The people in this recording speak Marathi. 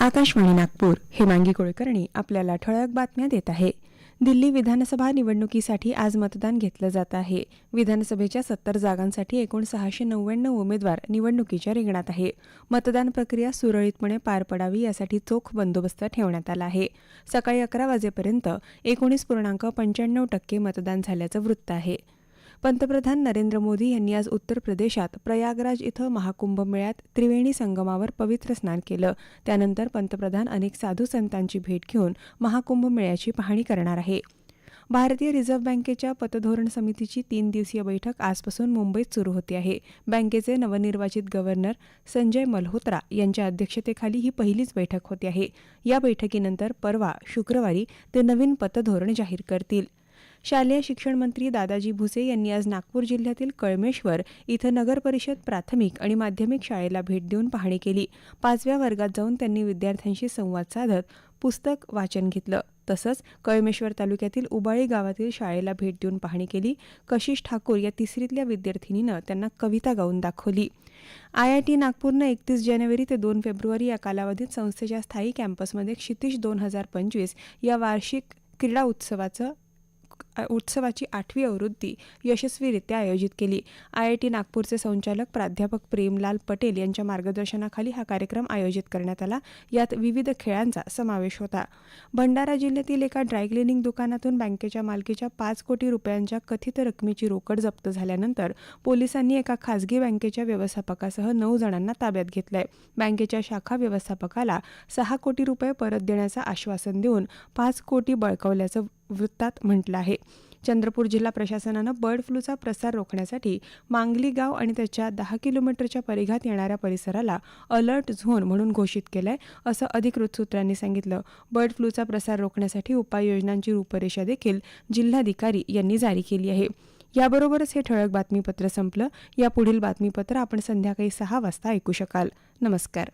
आकाशवाणी नागपूर. हेमांगी कुलकर्णी आपल्याला ठळक बातम्या देत आहे. दिल्ली विधानसभा निवडणुकीसाठी आज मतदान घेतलं जात आहे. विधानसभेच्या सत्तर जागांसाठी एकूण सहाशे नव्याण्णव उमेदवार निवडणुकीच्या रिंगणात आहे. मतदान प्रक्रिया सुरळीतपणे पार पडावी यासाठी चोख बंदोबस्त ठेवण्यात आला आहे. सकाळी अकरा वाजेपर्यंत एकोणीस पूर्णांक पंच्याण्णव टक्के मतदान झाल्याचं वृत्त आहे. पंतप्रधान नरेंद्र मोदी यांनी आज उत्तर प्रदेशात प्रयागराज इथं महाकुंभ मेळ्यात त्रिवेणी संगमावर पवित्र स्नान केलं. त्यानंतर पंतप्रधान अनेक साधू संतांची भेट घेऊन महाकुंभ मेळ्याची पाहणी करणार आहे. भारतीय रिझर्व्ह बँकेच्या पतधोरण समितीची तीन दिवसीय बैठक आजपासून मुंबईत सुरू होते आहे. बँकेचे नवनिर्वाचित गव्हर्नर संजय मल्होत्रा यांच्या अध्यक्षतेखाली ही पहिलीच बैठक होते आहे. या बैठकीनंतर परवा शुक्रवारी ते नवीन पतधोरण जाहीर करतील. शालेय शिक्षण मंत्री दादाजी भुसे यांनी आज नागपूर जिल्ह्यातील कळमेश्वर इथं नगर परिषद प्राथमिक आणि माध्यमिक शाळेला भेट देऊन पाहणी केली. पाचव्या वर्गात जाऊन त्यांनी विद्यार्थ्यांशी संवाद साधत पुस्तक वाचन घेतलं. तसंच कळमेश्वर तालुक्यातील उबाळी गावातील शाळेला भेट देऊन पाहणी केली. कशिश ठाकूर या तिसरीतल्या विद्यार्थिनीनं त्यांना कविता गाऊन दाखवली. आय आय टी नागपूरनं एकतीस जानेवारी ते दोन फेब्रुवारी या कालावधीत संस्थेच्या स्थायी कॅम्पसमध्ये क्षितिश दोन हजार पंचवीस या वार्षिक क्रीडा उत्सवाचं उत्सवाची आठवी आवृत्ती यशस्वीरित्या आयोजित केली. आय आय टी नागपूरचे संचालक प्राध्यापक प्रेमलाल पटेल यांच्या मार्गदर्शनाखाली हा कार्यक्रम आयोजित करण्यात आला. यात विविध खेळांचा समावेश होता. भंडारा जिल्ह्यातील एका ड्रायक्लिनिंग दुकानातून बँकेच्या मालकीच्या पाच कोटी रुपयांच्या कथित रकमेची रोकड जप्त झाल्यानंतर पोलिसांनी एका खासगी बँकेच्या व्यवस्थापकासह नऊ जणांना ताब्यात घेतलंय. बँकेच्या शाखा व्यवस्थापकाला सहा कोटी रुपये परत देण्याचं आश्वासन देऊन पाच कोटी बळकावल्याचं वृत्तात म्हटलं आहे. चंद्रपूर जिल्हा प्रशासनानं बर्ड फ्लूचा प्रसार रोखण्यासाठी मांगली गाव आणि त्याच्या दहा किलोमीटरच्या परिघात येणाऱ्या परिसराला अलर्ट झोन म्हणून घोषित केलंय असं अधिकृत सूत्रांनी सांगितलं. बर्ड फ्लूचा प्रसार रोखण्यासाठी उपाययोजनांची रूपरेषा देखील जिल्हाधिकारी यांनी जारी केली आहे. याबरोबरच हे ठळक बातमीपत्र संपलं. या पुढील बातमीपत्र आपण संध्याकाळी सहा वाजता ऐकू शकाल. नमस्कार.